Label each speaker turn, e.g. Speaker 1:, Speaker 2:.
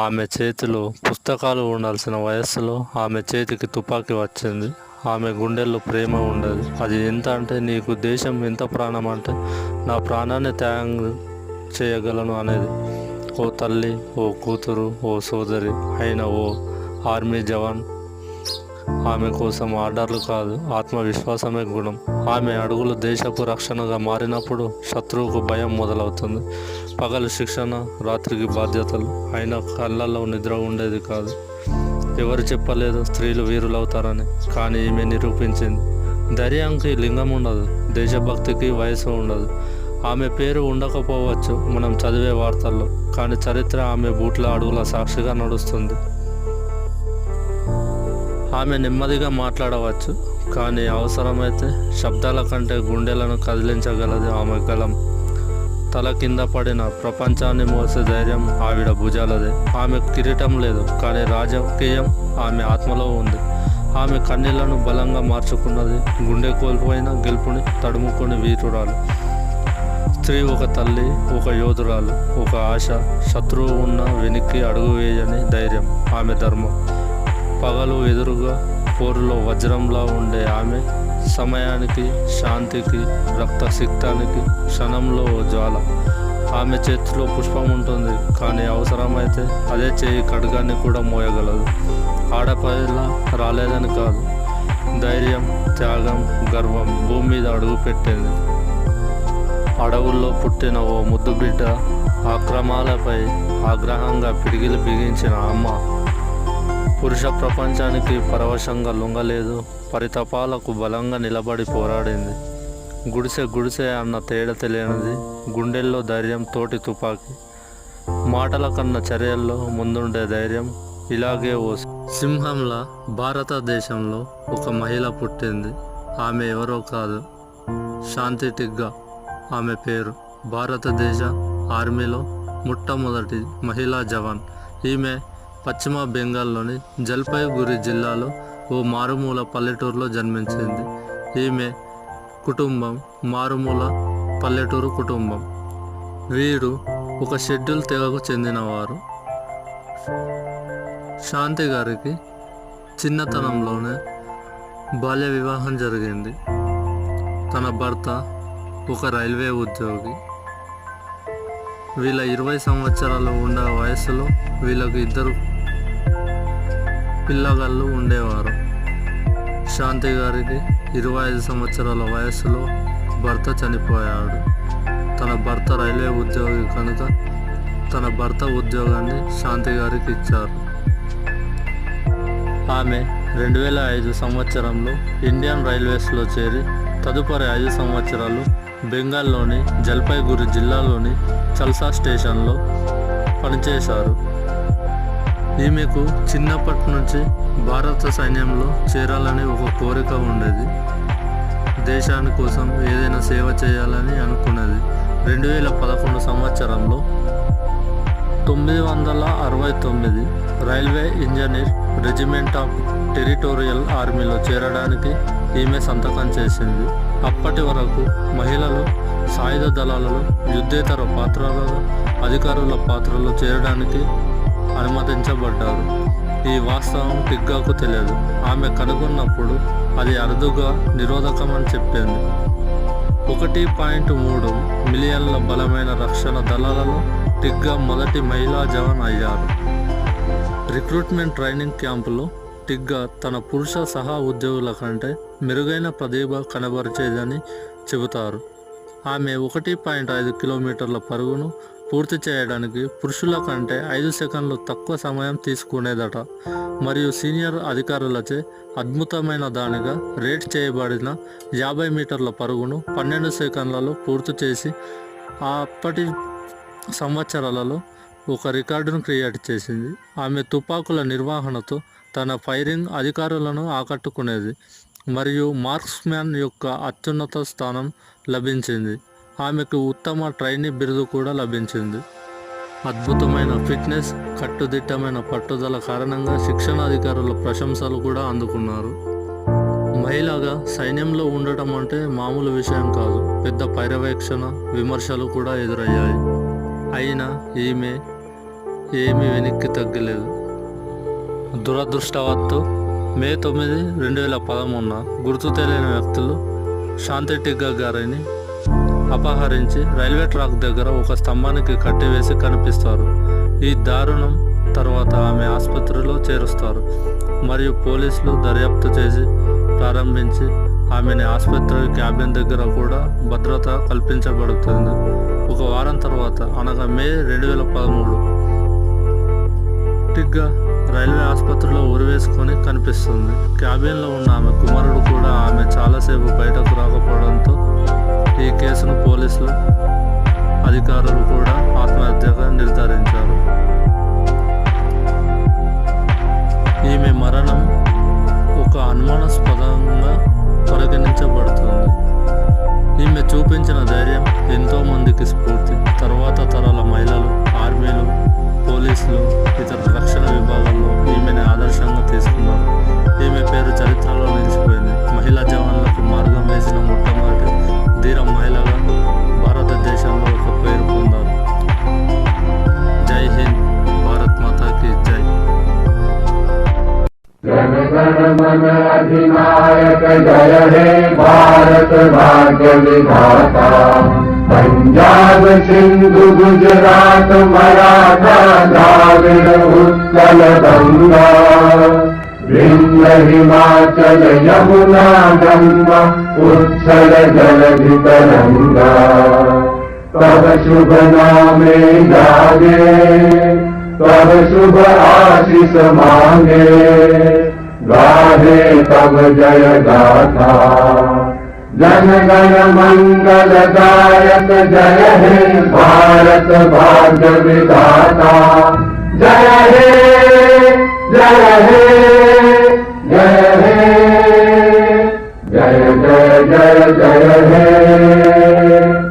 Speaker 1: ఆమె చేతిలో పుస్తకాలు ఉండాల్సిన వయస్సులో ఆమె చేతికి తుపాకీ వచ్చింది. ఆమె గుండెల్లో ప్రేమ ఉండదు. అది ఎంత అంటే నీకు దేశం ఎంత ప్రాణం అంటే నా ప్రాణాన్ని త్యాగం చేయగలను అనేది. ఓ తల్లి ఓ కూతురు ఓ సోదరి అయిన ఓ ఆర్మీ జవాన్ ఆమె కోసం ఆర్డర్లు కాదు ఆత్మవిశ్వాసమే గుణం. ఆమె అడుగులు దేశపు రక్షణగా మారినప్పుడు శత్రువుకు భయం మొదలవుతుంది. పగలు శిక్షణ రాత్రికి బాధ్యతలు. అయినా కళ్ళల్లో నిద్ర ఉండేది కాదు. ఎవరు చెప్పలేదు స్త్రీలు వీరులవుతారని కానీ ఈమె నిరూపించింది. ధైర్యానికి లింగం ఉండదు దేశభక్తికి వయసు ఉండదు. ఆమె పేరు ఉండకపోవచ్చు మనం చదివే వార్తల్లో. కానీ చరిత్ర ఆమె బూట్ల అడుగుల సాక్షిగా నడుస్తుంది. ఆమె నెమ్మదిగా మాట్లాడవచ్చు కానీ అవసరమైతే శబ్దాల కంటే గుండెలను కదిలించగలదు ఆమె గలం తల కింద పడిన ప్రపంచాన్ని మోసే ధైర్యం ఆవిడ భుజాలదే. ఆమె కిరీటం లేదు కానీ రాజకీయం ఆమె ఆత్మలో ఉంది. ఆమె కన్నీళ్ళను బలంగా మార్చుకున్నది గుండె కోల్పోయిన గెలుపుని తడుముకొని వీరురాలు. స్త్రీ ఒక తల్లి ఒక యోధురాలు ఒక ఆశ శత్రువు ఉన్న వెనక్కి అడుగు వేయని ధైర్యం ఆమె ధర్మం. పగలు ఎదురుగా పోరులో వజ్రంలా ఉండే ఆమె సమయానికి శాంతికి రక్తసిక్తానికి క్షణంలో ఓ జ్వాల. ఆమె చేతిలో పుష్పం ఉంటుంది కానీ అవసరమైతే అదే చేయి ఖడ్గాన్ని కూడా మోయగలదు. ఆడపిల్ల రాలేదని కాదు. ధైర్యం త్యాగం గర్వం భూమి మీద అడుగు పెట్టింది. అడవుల్లో పుట్టిన ఓ ముద్దు బిడ్డ ఆక్రమాలపై ఆగ్రహంగా పిడిగిలు బిగించిన అమ్మ పురుష ప్రపంచానికి పరవశంగా లొంగలేదు పరితపాలకు బలంగా నిలబడి పోరాడింది. గుడిసె గుడిసె అన్న తేడా తెలియనిది గుండెల్లో ధైర్యం తోటి తుపాకీ. మాటల కన్నా చర్యల్లో ముందుండే ధైర్యం ఇలాగే ఓ సింహంలా భారతదేశంలో ఒక మహిళ పుట్టింది. ఆమె ఎవరో కాదు. శాంతి టిగ్గా ఆమె పేరు. భారతదేశ ఆర్మీలో మొట్టమొదటి మహిళా జవాన్. ఈమె పశ్చిమ బెంగాల్లోని జల్పైగురి జిల్లాలో ఓ మారుమూల పల్లెటూరులో జన్మించింది. ఈమె కుటుంబం మారుమూల పల్లెటూరు కుటుంబం. వీరు ఒక షెడ్యూల్ తెగకు చెందినవారు. శాంతి గారికి చిన్నతనంలోనే బాల్య వివాహం జరిగింది. తన భర్త ఒక రైల్వే ఉద్యోగి. వీళ్ళ ఇరవై సంవత్సరాలు ఉండే వయసులో వీళ్ళకు ఇద్దరు పిల్లగాళ్ళు ఉండేవారు. శాంతి గారికి ఇరవై ఐదు సంవత్సరాల వయసులో భర్త చనిపోయాడు. తన భర్త రైల్వే ఉద్యోగి కనుక తన భర్త ఉద్యోగాన్ని శాంతి గారికి ఇచ్చారు. ఆమె రెండు వేల ఐదు సంవత్సరంలో ఇండియన్ రైల్వేస్లో చేరి తదుపరి ఐదు సంవత్సరాలు బెంగాల్లోని జల్పైగురి జిల్లాలోని చల్సా స్టేషన్లో పనిచేశారు. ఈమెకు చిన్నప్పటి నుంచి భారత సైన్యంలో చేరాలని ఒక కోరిక ఉండేది. దేశాని కోసం ఏదైనా సేవ చేయాలని అనుకున్నది. రెండు వేల పదకొండు సంవత్సరంలో తొమ్మిది వందల అరవై తొమ్మిది railway engineer regiment of territorial ఆర్మీలో చేరడానికి ఈమె సంతకం చేసింది. అప్పటి వరకు మహిళలు సాయుధ దళాలలో యుద్ధేతర పాత్రలలో అధికారుల పాత్రలో చేరడానికి అనుమతించబడ్డారు. ఈ వాస్తవం టిగ్గాకు తెలియదు. ఆమె కనుగొన్నప్పుడు అది అరుదుగా నిరోధకమని చెప్పింది. ఒకటి పాయింట్ మూడు మిలియన్ల బలమైన రక్షణ దళాలలో టిగ్గా మొదటి మహిళా జవాన్ అయ్యారు. రిక్రూట్మెంట్ ట్రైనింగ్ క్యాంపులో టిగ్గా తన పురుష సహా ఉద్యోగుల కంటే మెరుగైన ప్రతిభ కనబరిచేదని చెబుతారు. ఆమె ఒకటి పాయింట్ ఐదు కిలోమీటర్ల పరుగును పూర్తి చేయడానికి పురుషుల కంటే ఐదు సెకండ్లు తక్కువ సమయం తీసుకునేదట. మరియు సీనియర్ అధికారులచే అద్భుతమైన దానిగా రేట్ చేయబడిన యాభై మీటర్ల పరుగును పన్నెండు సెకండ్లలో పూర్తి చేసి అప్పటి సంవత్సరాలలో ఒక రికార్డును క్రియేట్ చేసింది. ఆమె తుపాకుల నిర్వహణతో తన ఫైరింగ్ అధికారులను ఆకట్టుకునేది మరియు మార్క్స్మ్యాన్ యొక్క అత్యున్నత స్థానం లభించింది. ఆమెకు ఉత్తమ ట్రైనీ బిరుదు కూడా లభించింది. అద్భుతమైన ఫిట్నెస్ కట్టుదిట్టమైన పట్టుదల కారణంగా శిక్షణ అధికారుల ప్రశంసలు కూడా అందుకున్నారు. మహిళగా సైన్యంలో ఉండటం అంటే మామూలు విషయం కాదు. పెద్ద పర్యవేక్షణ విమర్శలు కూడా ఎదురయ్యాయి. అయినా ఈమె ఏమీ వెనక్కి తగ్గలేదు. దురదృష్టవత్తు మే తొమ్మిది రెండు వేల పదమూడున గుర్తు తెలియని వ్యక్తులు శాంతి టిగ్గా గారిని అపహరించి రైల్వే ట్రాక్ దగ్గర ఒక స్తంభానికి కట్టివేసి కనిపిస్తారు. ఈ దారుణం తర్వాత ఆమె ఆసుపత్రిలో చేరుస్తారు. మరియు పోలీసులు దర్యాప్తు చేసి ప్రారంభించి ఆమెని ఆసుపత్రి క్యాబిన్ దగ్గర కూడా భద్రత కల్పించబడుతుంది. ఒక వారం తర్వాత అనగా మే రెండు వేల పదమూడు టిగ్గా రైల్వే ఆసుపత్రిలో ఉరివేసుకొని కనిపిస్తుంది. క్యాబిన్లో ఉన్న ఆమె కుమారుడు కూడా ఆమె చాలాసేపు బయటకు రాకపోవడం కేసును అధికారులు కూడా ఆత్మహత్యగా నిర్ధారించారు. ఈమె మరణం ఒక అనుమానాస్పదంగా పరిగణించబడుతుంది. ఈమె చూపించిన ధైర్యం ఎంతో మందికి స్ఫూర్తి. తర్వాత తరాల మహిళలు ఆర్మీలు పోలీసులు ఇతర రక్షణ విభాగాల్లో ఈమెను ఆదర్శంగా తీసుకున్నారు. ఈమె పేరు చరిత్రలో నిలిచిపోయింది. మహిళా జవాన్లకు మార్గం వేసిన మొట్టమొదటి
Speaker 2: मन अधिनायक जय हे भारत भाग्य विधाता। पंजाब सिंधु गुजरात मराठा द्राविड उत्कल गंगा। विंध्य हिमाचल यमुना गंगा, उच्छल जलधि तरंगा तब शुभ नामे जागे, तब शुभ आशीष मांगे। गाहे तब जय गाथा। जन गण मंगल गायक जय हे भारत भाग्य विधाता। जय हे जय हे जय हे, जय जय जय जय हे।